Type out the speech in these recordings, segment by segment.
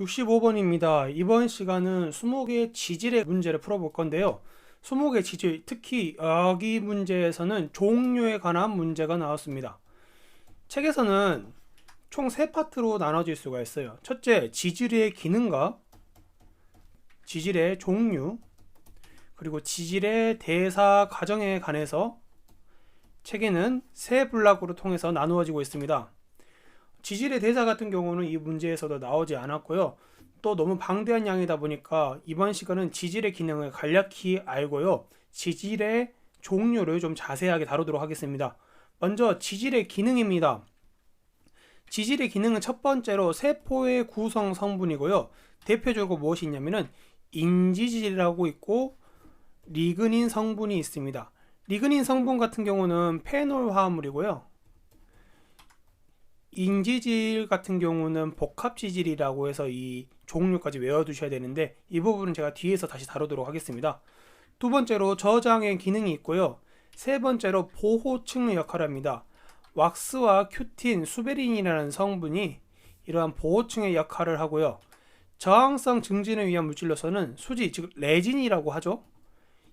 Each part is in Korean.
65번입니다. 이번 시간은 20개의 지질의 문제를 풀어볼 건데요. 20개 지질, 특히 여기 문제에서는 종류에 관한 문제가 나왔습니다. 책에서는 총 세 파트로 나눠질 수가 있어요. 첫째, 지질의 기능과 지질의 종류, 그리고 지질의 대사 과정에 관해서 책에는 세 블락으로 통해서 나누어지고 있습니다. 지질의 대사 같은 경우는 이 문제에서도 나오지 않았고요. 또 너무 방대한 양이다 보니까 이번 시간은 지질의 기능을 간략히 알고요. 지질의 종류를 좀 자세하게 다루도록 하겠습니다. 먼저 지질의 기능입니다. 지질의 기능은 첫 번째로 세포의 구성 성분이고요. 대표적으로 무엇이 있냐면은 인지질이라고 있고 리그닌 성분이 있습니다. 리그닌 성분 같은 경우는 페놀 화합물이고요. 인지질 같은 경우는 복합지질이라고 해서 이 종류까지 외워두셔야 되는데 이 부분은 제가 뒤에서 다시 다루도록 하겠습니다. 두 번째로 저장의 기능이 있고요. 세 번째로 보호층의 역할을 합니다. 왁스와 큐틴, 수베린이라는 성분이 이러한 보호층의 역할을 하고요. 저항성 증진을 위한 물질로서는 수지, 즉 레진이라고 하죠.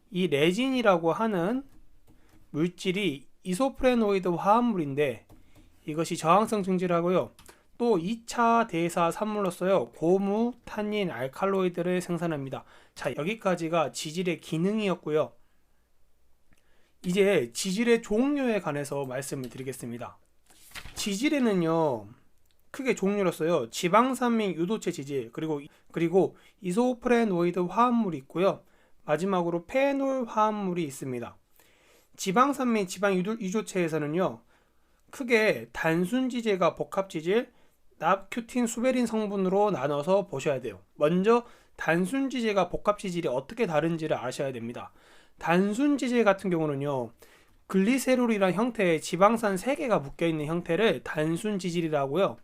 이 레진이라고 하는 물질이 이소프레노이드 화합물인데 이것이 저항성 증질하고요. 또 2차 대사 산물로서요. 고무, 탄닌, 알칼로이드를 생산합니다. 자, 여기까지가 지질의 기능이었고요. 이제 지질의 종류에 관해서 말씀을 드리겠습니다. 지질에는요. 크게 종류로서요. 지방산 및 유도체 지질, 그리고 그리고 이소프레노이드 화합물이 있고요. 마지막으로 페놀 화합물이 있습니다. 지방산 및 지방 유조체에서는요. 크게 단순 지질과 복합 지질, 납큐틴 수베린 성분으로 나눠서 보셔야 돼요. 먼저 단순 지질과 복합 지질이 어떻게 다른지를 아셔야 됩니다. 단순 지질 같은 경우는요. 글리세롤이란 형태의 지방산 3개가 묶여 있는 형태를 단순 지질이라고요.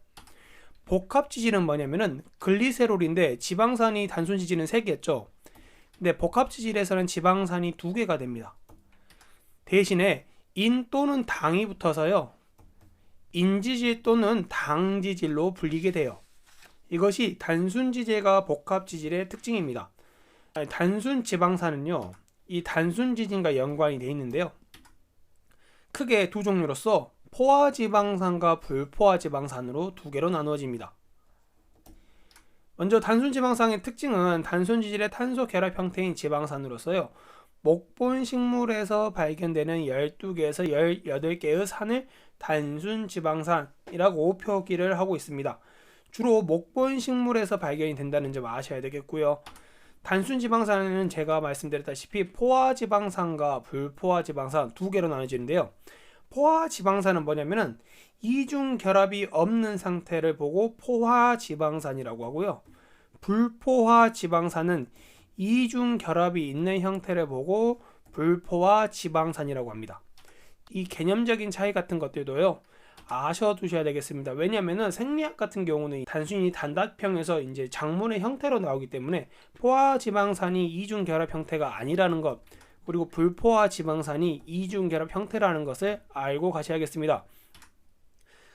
복합 지질은 뭐냐면은 글리세롤인데 지방산이 단순 지질은 3개였죠. 근데 복합 지질에서는 지방산이 2개가 됩니다. 대신에 인 또는 당이 붙어서요. 인지질 또는 당지질로 불리게 돼요. 이것이 단순 지질과 복합 지질의 특징입니다. 단순 지방산은요, 이 단순 지진과 연관이 되어 있는데요. 크게 두 종류로서 포화 지방산과 불포화 지방산으로 두 개로 나누어집니다. 먼저 단순 지방산의 특징은 단순 지질의 탄소 결합 형태인 지방산으로서요. 목본 식물에서 발견되는 12개에서 18개의 산을 단순 지방산이라고 표기를 하고 있습니다. 주로 목본 식물에서 발견이 된다는 점 아셔야 되겠고요. 단순 지방산은 제가 말씀드렸다시피 포화 지방산과 불포화 지방산 두 개로 나눠지는데요. 포화 지방산은 뭐냐면은 이중 결합이 없는 상태를 보고 포화 지방산이라고 하고요. 불포화 지방산은 이중 결합이 있는 형태를 보고 불포화 지방산이라고 합니다. 이 개념적인 차이 같은 것들도요. 아셔두셔야 되겠습니다. 왜냐면은 생리학 같은 경우는 단순히 단답형에서 이제 작문의 형태로 나오기 때문에 포화 지방산이 이중 결합 형태가 아니라는 것 그리고 불포화 지방산이 이중 결합 형태라는 것을 알고 가셔야겠습니다.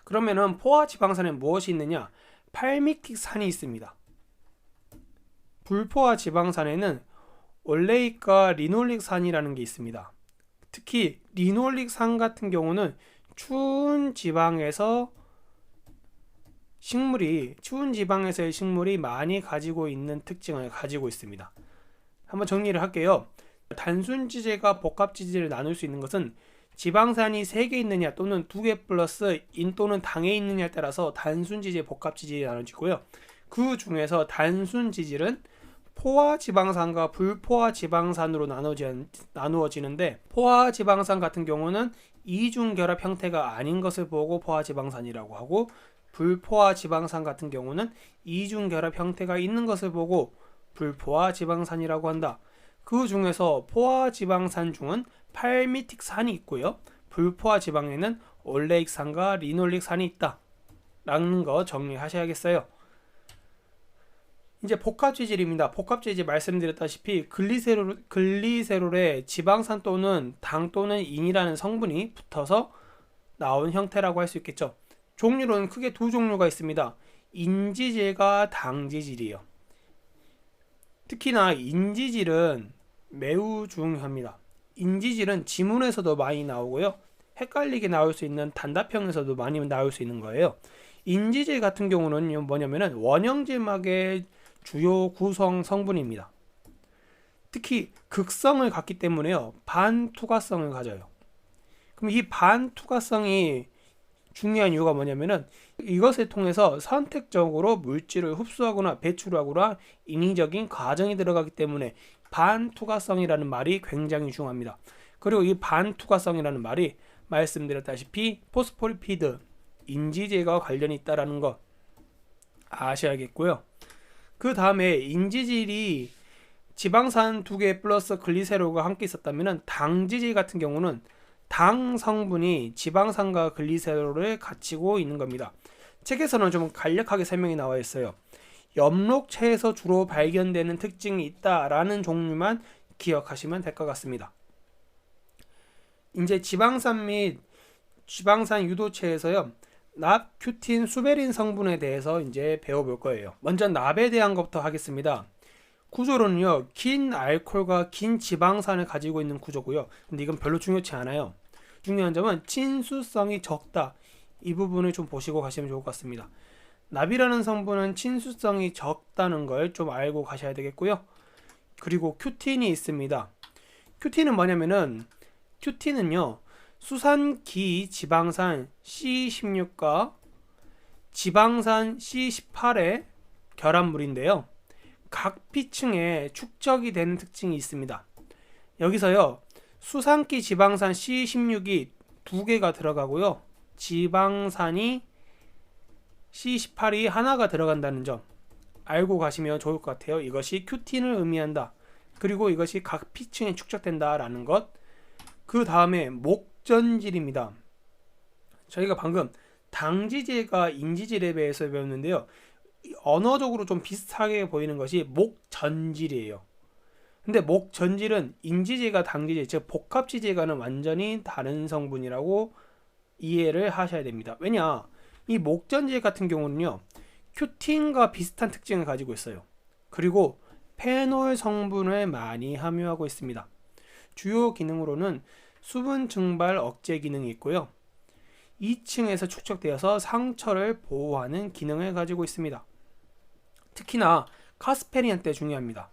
그러면은 포화 지방산에 무엇이 있느냐? 팔미틱산이 있습니다. 불포화 지방산에는 올레익과 리놀릭산이라는 게 있습니다. 특히 리놀릭 산 같은 경우는 추운 지방에서 식물이 추운 지방에서의 식물이 많이 가지고 있는 특징을 가지고 있습니다. 한번 정리를 할게요. 단순 지질과 복합 지질을 나눌 수 있는 것은 지방산이 3개 있느냐 또는 2개 플러스 인 또는 당에 있느냐에 따라서 단순 지질, 복합 지질이 나눠지고요. 그 중에서 단순 지질은 포화 지방산과 불포화 지방산으로 나누어지는데 포화 지방산 같은 경우는 이중 결합 형태가 아닌 것을 보고 포화 지방산이라고 하고 불포화 지방산 같은 경우는 이중 결합 형태가 있는 것을 보고 불포화 지방산이라고 한다. 그 중에서 포화 지방산 중은 팔미틱산이 있고요. 불포화 지방에는 올레익산과 리놀릭산이 있다. 라는 거 정리하셔야겠어요. 이제 복합지질입니다. 복합지질 말씀드렸다시피 글리세롤, 글리세롤에 지방산 또는 당 또는 인이라는 성분이 붙어서 나온 형태라고 할 수 있겠죠. 종류로는 크게 두 종류가 있습니다. 인지질과 당지질이에요. 특히나 인지질은 매우 중요합니다. 인지질은 지문에서도 많이 나오고요. 헷갈리게 나올 수 있는 단답형에서도 많이 나올 수 있는 거예요. 인지질 같은 경우는 뭐냐면은 원형지막의 주요 구성 성분입니다. 특히 극성을 갖기 때문에요. 반투과성을 가져요. 그럼 이 반투과성이 중요한 이유가 뭐냐면은 이것을 통해서 선택적으로 물질을 흡수하거나 배출하거나 인위적인 과정이 들어가기 때문에 반투과성이라는 말이 굉장히 중요합니다. 그리고 이 반투과성이라는 말이 말씀드렸다시피 포스포리피드 인지질과 관련이 있다라는 거 아셔야겠고요. 그 다음에 인지질이 지방산 두 개 플러스 글리세롤과 함께 있었다면 당지질 같은 경우는 당 성분이 지방산과 글리세롤을 갖추고 있는 겁니다. 책에서는 좀 간략하게 설명이 나와 있어요. 엽록체에서 주로 발견되는 특징이 있다라는 종류만 기억하시면 될 것 같습니다. 이제 지방산 및 지방산 유도체에서요. 납, 큐틴, 수베린 성분에 대해서 이제 배워볼 거예요. 먼저 납에 대한 것부터 하겠습니다. 구조로는요, 긴 알코올과 긴 지방산을 가지고 있는 구조고요. 근데 이건 별로 중요치 않아요. 중요한 점은 친수성이 적다. 이 부분을 좀 보시고 가시면 좋을 것 같습니다. 납이라는 성분은 친수성이 적다는 걸 좀 알고 가셔야 되겠고요. 그리고 큐틴이 있습니다. 큐틴은 뭐냐면은 큐틴은요. 수산기 지방산 C16과 지방산 C18의 결합물인데요. 각 피층에 축적이 되는 특징이 있습니다. 여기서요. 수산기 지방산 C16이 두 개가 들어가고요. 지방산이 C18이 하나가 들어간다는 점 알고 가시면 좋을 것 같아요. 이것이 큐틴을 의미한다. 그리고 이것이 각 피층에 축적된다라는 것. 그 다음에 목 전질입니다. 저희가 방금 당지질과 인지질에 대해서 배웠는데요. 언어적으로 좀 비슷하게 보이는 것이 목전질이에요. 근데 목전질은 인지질과 당지질, 즉 복합지질과는 완전히 다른 성분이라고 이해를 하셔야 됩니다. 왜냐? 이 목전질 같은 경우는요. 큐틴과 비슷한 특징을 가지고 있어요. 그리고 페놀 성분을 많이 함유하고 있습니다. 주요 기능으로는 수분 증발 억제 기능이 있고요. 2층에서 축적되어서 상처를 보호하는 기능을 가지고 있습니다. 특히나 카스페리안 때 중요합니다.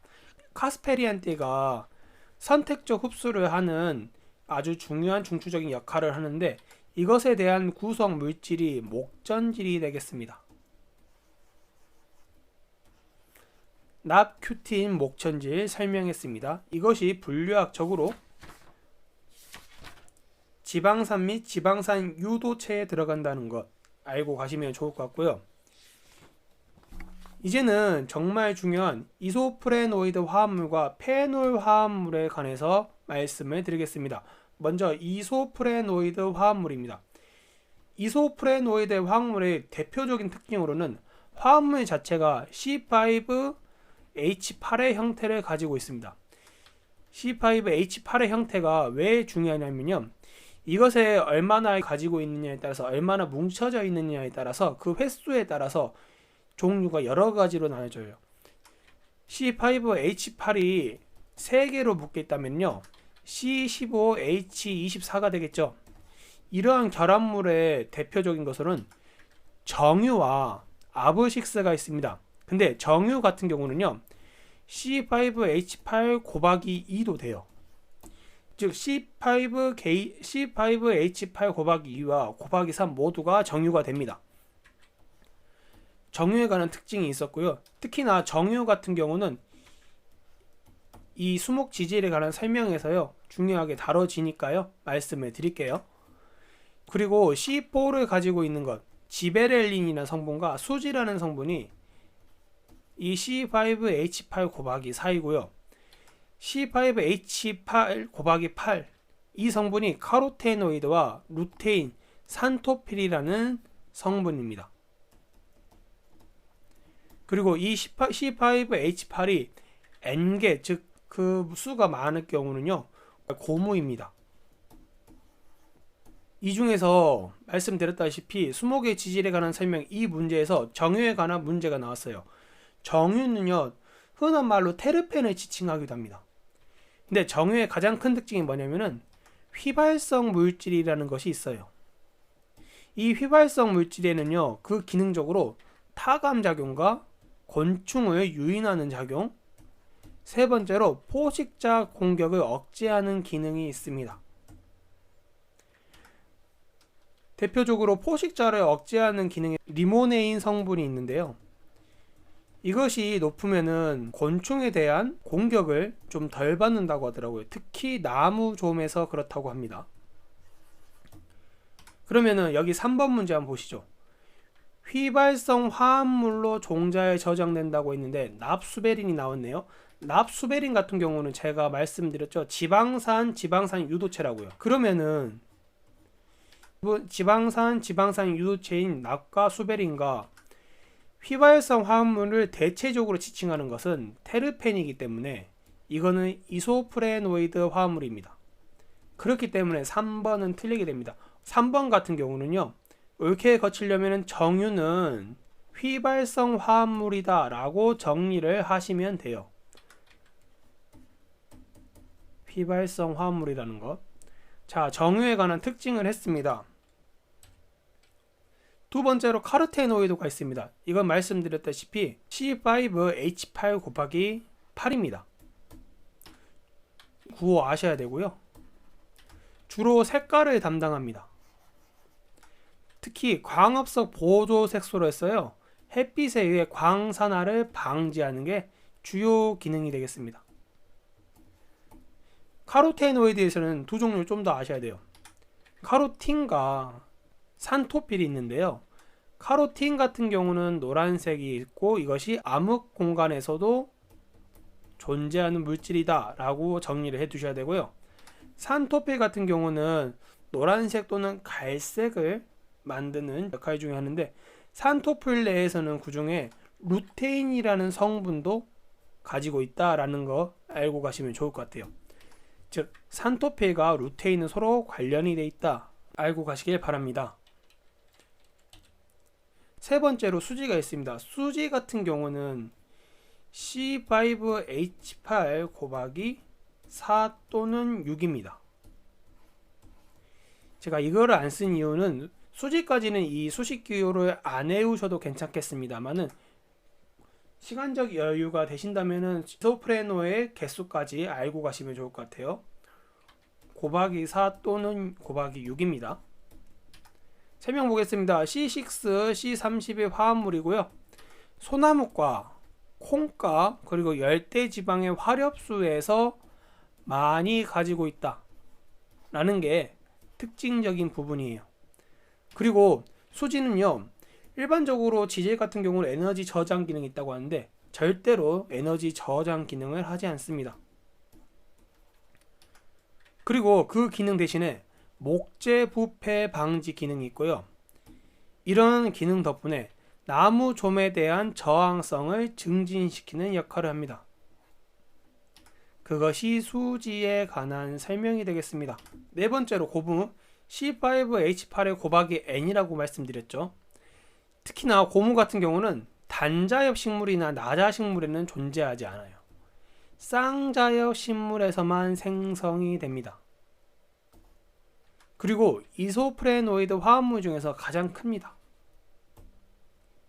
카스페리안 때가 선택적 흡수를 하는 아주 중요한 중추적인 역할을 하는데 이것에 대한 구성 물질이 목전질이 되겠습니다. 납큐틴 목전질 설명했습니다. 이것이 분류학적으로 지방산 및 지방산 유도체에 들어간다는 것 알고 가시면 좋을 것 같고요. 이제는 정말 중요한 이소프레노이드 화합물과 페놀 화합물에 관해서 말씀을 드리겠습니다. 먼저 이소프레노이드 화합물입니다. 이소프레노이드 화합물의 대표적인 특징으로는 화합물 자체가 C5H8의 형태를 가지고 있습니다. C5H8의 형태가 왜 중요하냐면요. 이것에 얼마나 가지고 있느냐에 따라서 얼마나 뭉쳐져 있느냐에 따라서 그 횟수에 따라서 종류가 여러 가지로 나눠져요. C5H8이 3개로 묶여 있다면요. C15H24가 되겠죠. 이러한 결합물의 대표적인 것으로는 정유와 아브식스가 있습니다. 근데 정유 같은 경우는요. C5H8 곱하기 2도 돼요. 즉 C5, C5H8 곱하기 2와 곱하기 3 모두가 정유가 됩니다. 정유에 관한 특징이 있었고요. 특히나 정유 같은 경우는 이 수목 지질에 관한 설명에서요. 중요하게 다뤄지니까요. 말씀을 드릴게요. 그리고 C4를 가지고 있는 것, 지베렐린이라는 성분과 수지라는 성분이 이 C5H8 곱하기 4이고요. C5H8 곱하기 8 이 성분이 카로테노이드와 루테인, 산토필이라는 성분입니다. 그리고 이 C5H8이 N개 즉 그 수가 많을 경우는요 고무입니다. 이 중에서 말씀드렸다시피 수목의 지질에 관한 설명 이 문제에서 정유에 관한 문제가 나왔어요. 정유는요 흔한 말로 테르펜을 지칭하기도 합니다. 근데 정유의 가장 큰 특징이 뭐냐면은 휘발성 물질이라는 것이 있어요. 이 휘발성 물질에는요 그 기능적으로 타감 작용과 곤충을 유인하는 작용, 세 번째로 포식자 공격을 억제하는 기능이 있습니다. 대표적으로 포식자를 억제하는 기능에 리모네인 성분이 있는데요. 이것이 높으면은 곤충에 대한 공격을 좀 덜 받는다고 하더라고요. 특히 나무 좀에서 그렇다고 합니다. 그러면은 여기 3번 문제 한번 보시죠. 휘발성 화합물로 종자에 저장된다고 했는데 납수베린이 나왔네요. 납수베린 같은 경우는 제가 말씀드렸죠. 지방산, 지방산 유도체라고요. 그러면은 지방산, 지방산 유도체인 납과 수베린과 휘발성 화합물을 대체적으로 지칭하는 것은 테르펜이기 때문에 이거는 이소프레노이드 화합물입니다. 그렇기 때문에 3번은 틀리게 됩니다. 3번 같은 경우는요. 옳게 거치려면 정유는 휘발성 화합물이다 라고 정리를 하시면 돼요. 휘발성 화합물이라는 것. 자, 정유에 관한 특징을 했습니다. 두 번째로 카르테노이드가 있습니다. 이건 말씀드렸다시피 C5H8 곱하기 8입니다. 구호 아셔야 되고요. 주로 색깔을 담당합니다. 특히 광합성 보조 색소로 했어요. 햇빛에 의해 광산화를 방지하는 게 주요 기능이 되겠습니다. 카로테노이드에서는 두 종류를 좀더 아셔야 돼요. 카로틴과 산토필이 있는데요. 카로틴 같은 경우는 노란색이 있고 이것이 암흑 공간에서도 존재하는 물질이다 라고 정리를 해 두셔야 되고요. 산토필 같은 경우는 노란색 또는 갈색을 만드는 역할 중에 하는데 산토필 내에서는 그 중에 루테인이라는 성분도 가지고 있다라는 거 알고 가시면 좋을 것 같아요. 즉 산토필과 루테인은 서로 관련이 돼 있다 알고 가시길 바랍니다. 세 번째로 수지가 있습니다. 수지 같은 경우는 C5H8 곱하기 4 또는 6입니다. 제가 이거를 안 쓴 이유는 수지까지는 이 수식 기호를 안 외우셔도 괜찮겠습니다만은 시간적 여유가 되신다면은 소프레노의 개수까지 알고 가시면 좋을 것 같아요. 곱하기 4 또는 곱하기 6입니다. 설명 보겠습니다. C6, C30의 화합물이고요. 소나무과 콩가 그리고 열대 지방의 화렵수에서 많이 가지고 있다. 라는 게 특징적인 부분이에요. 그리고 수지는요. 일반적으로 지질 같은 경우는 에너지 저장 기능이 있다고 하는데 절대로 에너지 저장 기능을 하지 않습니다. 그리고 그 기능 대신에 목재 부패 방지 기능이 있고요. 이런 기능 덕분에 나무 좀에 대한 저항성을 증진시키는 역할을 합니다. 그것이 수지에 관한 설명이 되겠습니다. 네 번째로 고무 C5H8의 곱하기 N이라고 말씀드렸죠. 특히나 고무 같은 경우는 단자엽 식물이나 나자 식물에는 존재하지 않아요. 쌍자엽 식물에서만 생성이 됩니다. 그리고 이소프레노이드 화합물 중에서 가장 큽니다.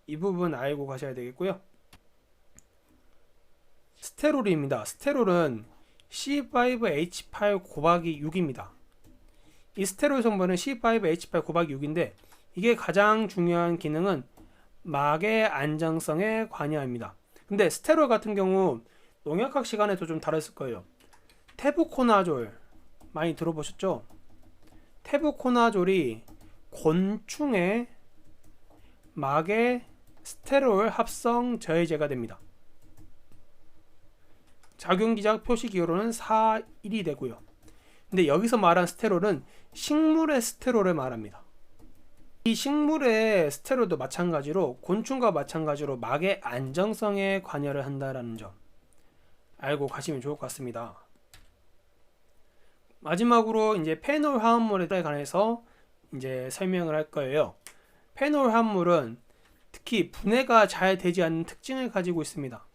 이 부분 알고 가셔야 되겠고요. 스테롤입니다. 스테롤은 C5H8 곱하기 6입니다. 이 스테롤 성분은 C5H8 곱하기 6인데 이게 가장 중요한 기능은 막의 안정성에 관여합니다. 근데 스테롤 같은 경우 농약학 시간에도 좀 다뤘을 거예요. 테부코나졸 많이 들어보셨죠? 테부코나졸이 곤충의 막의 스테롤 합성 저해제가 됩니다. 작용기작 표시 기호로는 4, 1이 되고요. 근데 여기서 말한 스테롤은 식물의 스테롤을 말합니다. 이 식물의 스테롤도 마찬가지로 곤충과 마찬가지로 막의 안정성에 관여를 한다라는 점 알고 가시면 좋을 것 같습니다. 마지막으로 이제 페놀 화합물에 관해서 이제 설명을 할 거예요. 페놀 화합물은 특히 분해가 잘 되지 않는 특징을 가지고 있습니다.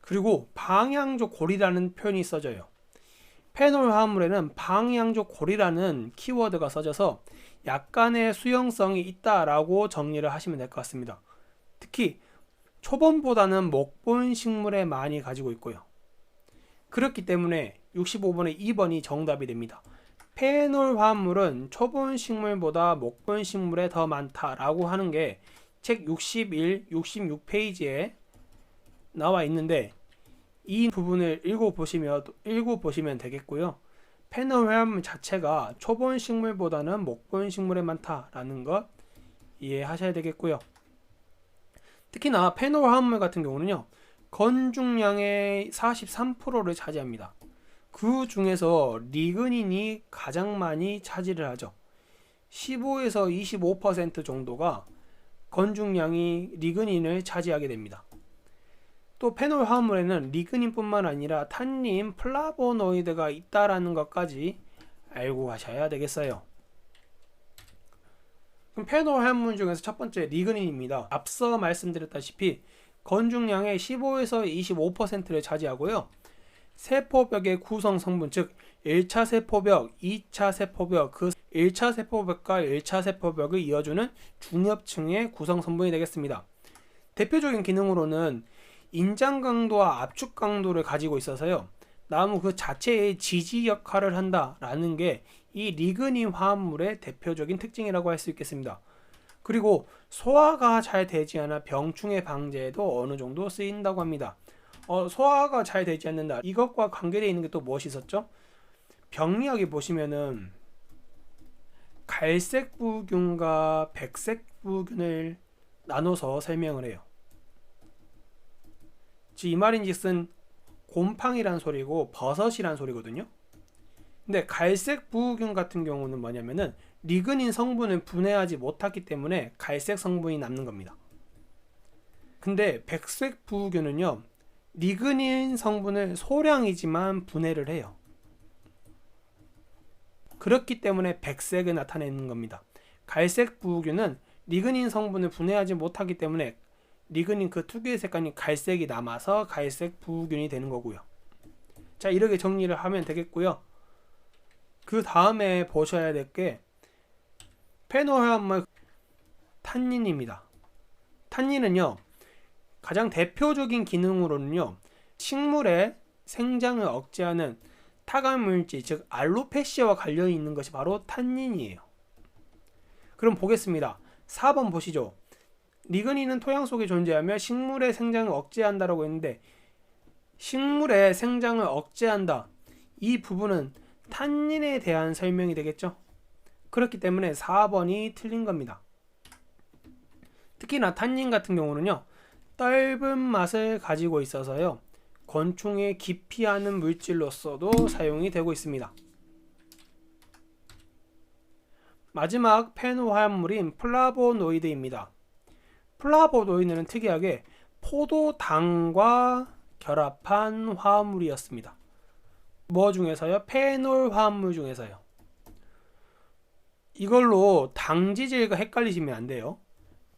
그리고 방향조 고리라는 표현이 써져요. 페놀 화합물에는 방향조 고리라는 키워드가 써져서 약간의 수용성이 있다라고 정리를 하시면 될 것 같습니다. 특히 초본보다는 목본 식물에 많이 가지고 있고요. 그렇기 때문에 65번의 2번이 정답이 됩니다. 페놀 화합물은 초본 식물보다 목본 식물에 더 많다라고 하는 게 책 61, 66페이지에 나와 있는데 이 부분을 읽어 보시면 읽어 보시면 되겠고요. 페놀 화합물 자체가 초본 식물보다는 목본 식물에 많다라는 것 이해하셔야 되겠고요. 특히나 페놀 화합물 같은 경우는요. 건중량의 43%를 차지합니다. 그 중에서 리그닌이 가장 많이 차지를 하죠. 15에서 25% 정도가 건중량이 리그닌을 차지하게 됩니다. 또 페놀 화합물에는 리그닌뿐만 아니라 탄닌, 플라보노이드가 있다라는 것까지 알고 가셔야 되겠어요. 그럼 페놀 화합물 중에서 첫 번째 리그닌입니다. 앞서 말씀드렸다시피 건중량의 15에서 25%를 차지하고요. 세포벽의 구성 성분 즉 1차 세포벽, 2차 세포벽, 그 1차 세포벽과 1차 세포벽을 이어주는 중엽층의 구성 성분이 되겠습니다. 대표적인 기능으로는 인장 강도와 압축 강도를 가지고 있어서요. 나무 그 자체의 지지 역할을 한다라는 게 이 리그닌 화합물의 대표적인 특징이라고 할 수 있겠습니다. 그리고 소화가 잘 되지 않아 병충해 방제에도 어느 정도 쓰인다고 합니다. 어, 소화가 잘 되지 않는다. 이것과 관계되어 있는 게 또 무엇이 있었죠? 병리학에 보시면은 갈색 부균과 백색 부균을 나눠서 설명을 해요. 이 말인즉슨 곰팡이란 소리고 버섯이란 소리거든요. 근데 갈색 부균 같은 경우는 뭐냐면은 리그닌 성분을 분해하지 못했기 때문에 갈색 성분이 남는 겁니다. 근데 백색 부균은요. 리그닌 성분을 소량이지만 분해를 해요. 그렇기 때문에 백색을 나타내는 겁니다. 갈색 부균은 리그닌 성분을 분해하지 못하기 때문에 리그닌 그 특유의 색깔이 갈색이 남아서 갈색 부균이 되는 거고요. 자 이렇게 정리를 하면 되겠고요. 그 다음에 보셔야 될 게 페놀화합물 탄닌입니다. 탄닌은요 가장 대표적인 기능으로는요 식물의 생장을 억제하는 타감 물질 즉 알로페시아와 관련이 있는 것이 바로 탄닌이에요. 그럼 보겠습니다. 4번 보시죠. 리그닌은 토양 속에 존재하며 식물의 생장을 억제한다라고 했는데 식물의 생장을 억제한다. 이 부분은 탄닌에 대한 설명이 되겠죠. 그렇기 때문에 4번이 틀린 겁니다. 특히나 탄닌 같은 경우는요. 떫은 맛을 가지고 있어서요. 곤충에 기피하는 물질로서도 사용이 되고 있습니다. 마지막 페노화합물인 플라보노이드입니다. 플라보노이드는 특이하게 포도당과 결합한 화합물이었습니다. 뭐 중에서요? 페놀 화합물 중에서요. 이걸로 당지질과 헷갈리시면 안 돼요.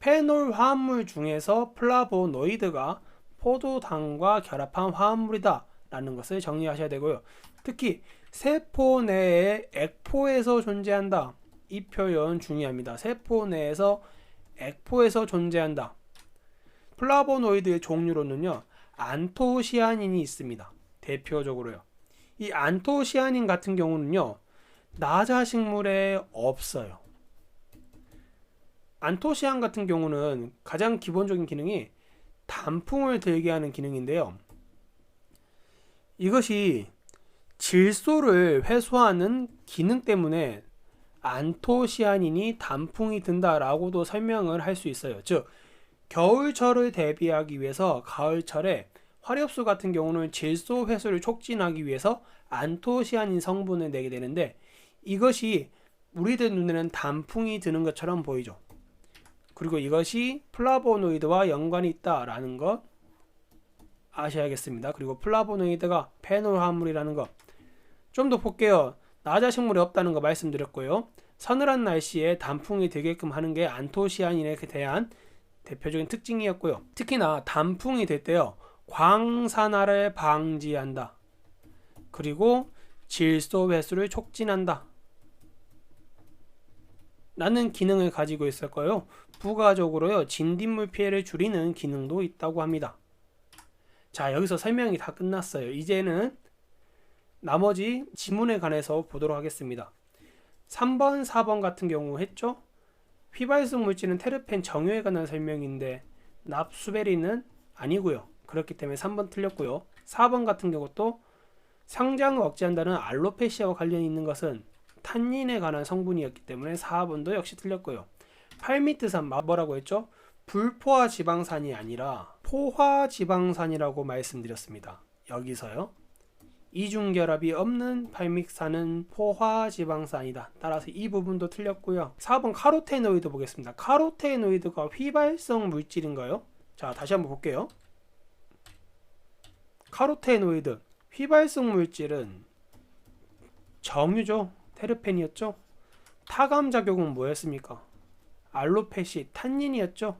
페놀 화합물 중에서 플라보노이드가 포도당과 결합한 화합물이다 라는 것을 정리하셔야 되고요. 특히 세포 내에 액포에서 존재한다. 이 표현 중요합니다. 세포 내에서 액포에서 존재한다. 플라보노이드의 종류로는요. 안토시아닌이 있습니다. 대표적으로요. 이 안토시아닌 같은 경우는요. 나자 식물에 없어요. 안토시안 같은 경우는 가장 기본적인 기능이 단풍을 들게 하는 기능인데요. 이것이 질소를 회수하는 기능 때문에 안토시아닌이 단풍이 든다라고도 설명을 할 수 있어요. 즉 겨울철을 대비하기 위해서 가을철에 화렵수 같은 경우는 질소 회수를 촉진하기 위해서 안토시아닌 성분을 내게 되는데 이것이 우리들 눈에는 단풍이 드는 것처럼 보이죠. 그리고 이것이 플라보노이드와 연관이 있다라는 것 아셔야겠습니다. 그리고 플라보노이드가 페놀 화합물이라는 것. 좀 더 볼게요. 나자 식물이 없다는 거 말씀드렸고요. 서늘한 날씨에 단풍이 되게끔 하는 게 안토시아닌에 대한 대표적인 특징이었고요. 특히나 단풍이 될 때요. 광산화를 방지한다. 그리고 질소 회수를 촉진한다. 라는 기능을 가지고 있을까요? 부가적으로요. 진딧물 피해를 줄이는 기능도 있다고 합니다. 자, 여기서 설명이 다 끝났어요. 이제는 나머지 지문에 관해서 보도록 하겠습니다. 3번, 4번 같은 경우 했죠? 휘발성 물질은 테르펜 정유에 관한 설명인데 납수베리는 아니고요. 그렇기 때문에 3번 틀렸고요. 4번 같은 경우도 성장을 억제한다는 알로페시아와 관련이 있는 것은 탄닌에 관한 성분이었기 때문에 4번도 역시 틀렸고요. 팔미트산 뭐라고 했죠? 불포화 지방산이 아니라 포화 지방산이라고 말씀드렸습니다. 여기서요. 이중결합이 없는 팔믹산은 포화 지방산이다. 따라서 이 부분도 틀렸고요. 4번 카로테노이드 보겠습니다. 카로테노이드가 휘발성 물질인가요? 자, 다시 한번 볼게요. 카로테노이드 휘발성 물질은 정유죠. 테르펜이었죠. 타감 작용은 뭐였습니까? 알로페시 탄닌이었죠.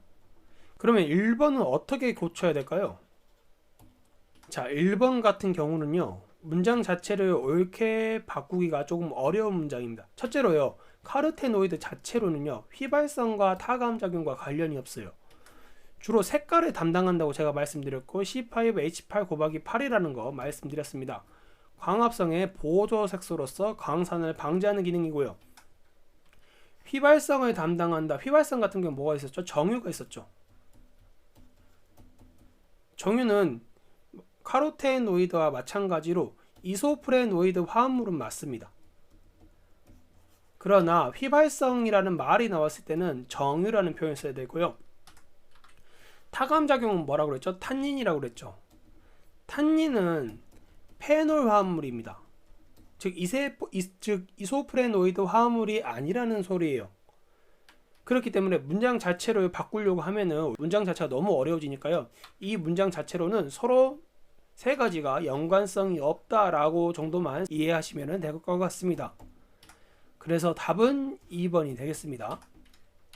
그러면 1번은 어떻게 고쳐야 될까요? 자, 1번 같은 경우는요. 문장 자체를 옳게 바꾸기가 조금 어려운 문장입니다. 첫째로요. 카르테노이드 자체로는요. 휘발성과 타감 작용과 관련이 없어요. 주로 색깔을 담당한다고 제가 말씀드렸고 C5H8 곱하기 8이라는 거 말씀드렸습니다. 광합성의 보조 색소로서 광산을 방지하는 기능이고요. 휘발성을 담당한다. 휘발성 같은 경우 뭐가 있었죠? 정유가 있었죠. 정유는 카로테노이드와 마찬가지로 이소프레노이드 화합물은 맞습니다. 그러나 휘발성이라는 말이 나왔을 때는 정유라는 표현을 써야 되고요. 타감 작용은 뭐라고 그랬죠? 탄닌이라고 그랬죠. 탄닌은 페놀 화합물입니다. 즉 이세 이, 즉 이소프레노이드 화합물이 아니라는 소리예요. 그렇기 때문에 문장 자체를 바꾸려고 하면은 문장 자체가 너무 어려워지니까요. 이 문장 자체로는 서로 세 가지가 연관성이 없다라고 정도만 이해하시면 될 것 같습니다. 그래서 답은 2번이 되겠습니다.